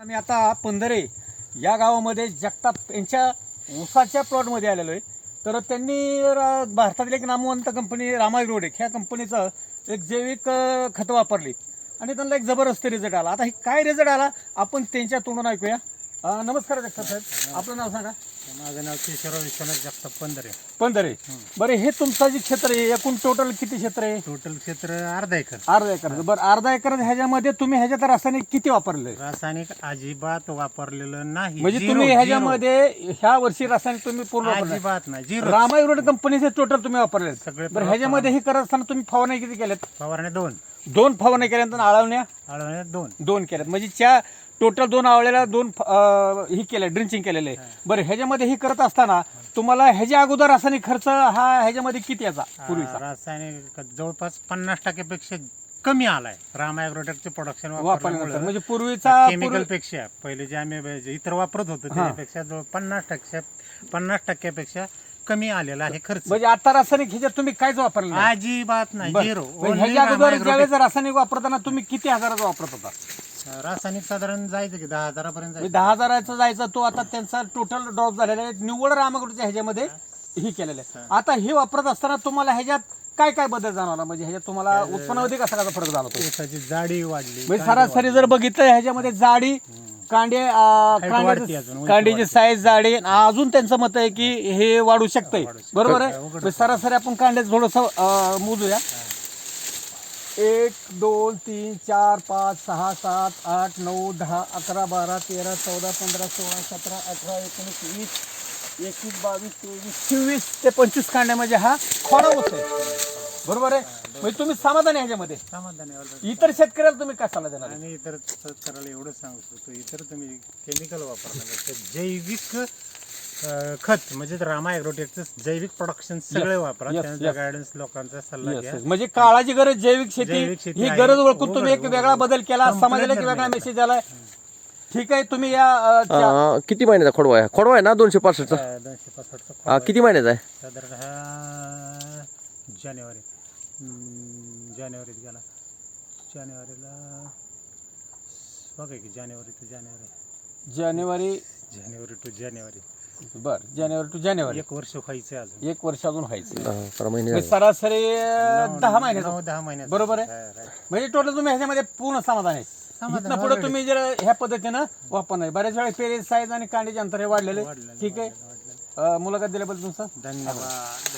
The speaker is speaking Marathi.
आम्ही आता पंधरे या गावामध्ये जगताप यांच्या ऊसाच्या प्लॉटमध्ये आलेलो आहे. तर त्यांनी भारतातील एक नामवंत कंपनी रामायग्रोडेक ह्या कंपनीचं एक जैविक खतं वापरली. आणि त्यांना एक जबरदस्त रिझल्ट आला. आता हे काय रिझल्ट आला? आपण त्यांच्या तोंडून ऐकूया. अं, नमस्कार जगताप साहेब. आपलं नाव सांगा. माझं नाव केशवराव विश्वनाथ जगताप पंधरे. पंधरे. बरं हे तुमचं जे क्षेत्र आहे एकूण टोटल किती क्षेत्र आहे? टोटल क्षेत्र अर्धा एकर. अर्धा एकर. बरं अर्धा एकर ह्याच्यामध्ये तुम्ही ह्याच्यात रासायनिक किती वापरले रासायनिक अजिबात वापरलेलं नाही. म्हणजे Zero, तुम्ही zero. ह्याच्यामध्ये ह्या वर्षी रासायनिक तुम्ही पूर्ण वापरलं अजिबात नाही. झिरो कंपनीचे टोटल तुम्ही वापरले सगळे बरं ह्याच्यामध्ये हे करत असताना तुम्ही फवारणी किती केल्यात? फवारण्या दोन. दोन फवारणी केल्यानंतर आळवण्या? आळवण्या दोन. दोन केल्यात. म्हणजे त्या टोटल दोन आवळ्याला दोन अं, ही केलं ड्रिंचिंग केलेलं आहे. बरं ह्याच्यामध्ये हे करत असताना तुम्हाला ह्याच्या अगोदर रासायनिक खर्च हा ह्याच्यामध्ये किती याचा पूर्वीचा? रासायनिक जवळपास पन्नास टक्क्यापेक्षा कमी आलाय. राम ॲग्रोटेकचे प्रोडक्शन वापरल्यानंतर म्हणजे पूर्वीचा केमिकल पूर्वी- पेक्षा पहिले जे आम्ही जे इतर वापरत होतो त्याच्यापेक्षा जवळ पन्नास टक्क्या पन्नास टक्क्यापेक्षा कमी आलेला आहे खर्च. म्हणजे आता रासायनिक ह्याच्यात तुम्ही कायच वापरलं नाही. अजिबात नाही बरं. झिरो. ह्याच्या अगोदर ज्यावेळेस रासायनिक वापरताना तुम्ही किती हजाराचा वापरत होता? रासायनिक साधारण जायचं की दहा हजारापर्यंत म्हणजे जायचं? दहा हजाराचा जायचा तो आता त्यांचा टोटल ड्रॉप झालेला आहे. निव्वळ रामाकडच्या ह्याच्यामध्ये ही केलेलं आहे. आता हे वापरत असताना तुम्हाला ह्याच्यात काय काय बदल जाणवला म्हणजे ह्याच्यात तुम्हाला उत्पन्नामध्ये कसा कसा फरक जाणवतो? ऊसाची जाडी वाढली म्हणजे सरासरी जर बघितलं ह्याच्यामध्ये जाडी कांडे अं, वाढती कांड्याची अजून, उंची कांड्याची साईज जाडी. अजून त्यांचं मत आहे की हे वाढू शकतंय. बरोबर आहे? म्हणजे सरासरी आपण कांड्याचं थोडस मोजूया. एक दोन तीन चार पाच सहा सात आठ नऊ दहा अकरा बारा तेरा चौदा पंधरा सोळा सतरा अठरा एकोणीस वीस एकवीस बावीस तेवीस चोवीस ते पंचवीस कांड्यामध्ये हा खोडा आहे बरोबर आहे म्हणजे तुम्ही समाधान आहे ह्याच्यामध्ये समाधान आहे. इतर शेतकऱ्याला तुम्ही काय सल्ला देणार? आणि इतर करायला एवढं सांगू शकतो इतर तुम्ही केमिकल वापरण्यापेक्षा जैविक खत म्हणजे रामा ॲग्रोटेकचं जैविक प्रोडक्शन सगळे वापरा. yes, त्यांचा yes. गायडन्स लोकांचा सल्ला घ्या. म्हणजे काळाची गरज जैविक शेती ही. गरज ओळखून तुम्ही एक वेगळा बदल केला समाजाला एक वेगळा मेसेज आलाय? ठीक आहे तुम्ही या किती महिन्याचा खोडवा आहे? खोडवा आहे ना दोनशे पासष्टचा? दोनशे पासष्टचा किती महिन्याचा आहे? साधारण जानेवारी. जानेवारीत गेला. जानेवारीला बघा की जानेवारी to January. January January to जानेवारी. बर जानेवारी टू जानेवारी. एक वर्ष व्हायचं अजून. एक वर्ष अजून व्हायचं महिने म्हणजे झाले. सरासरी अ, दहा महिन्याचा. नऊ दहा महिन्यात बरोबर आहे? म्हणजे टोटल तुम्ही ह्याच्यामध्ये पूर्ण समाधान आहे. समाधान इथनं पुढे तुम्ही जर ह्या पद्धतीनं वापरणार बऱ्याच वेळा पेरेज साईज आणि कांड्याचे अंतर हे वाढलेले. वाढलेलं, ठीक आहे? अ, मुलाखत दिल्याबद्दल तुमचं? धन्यवाद.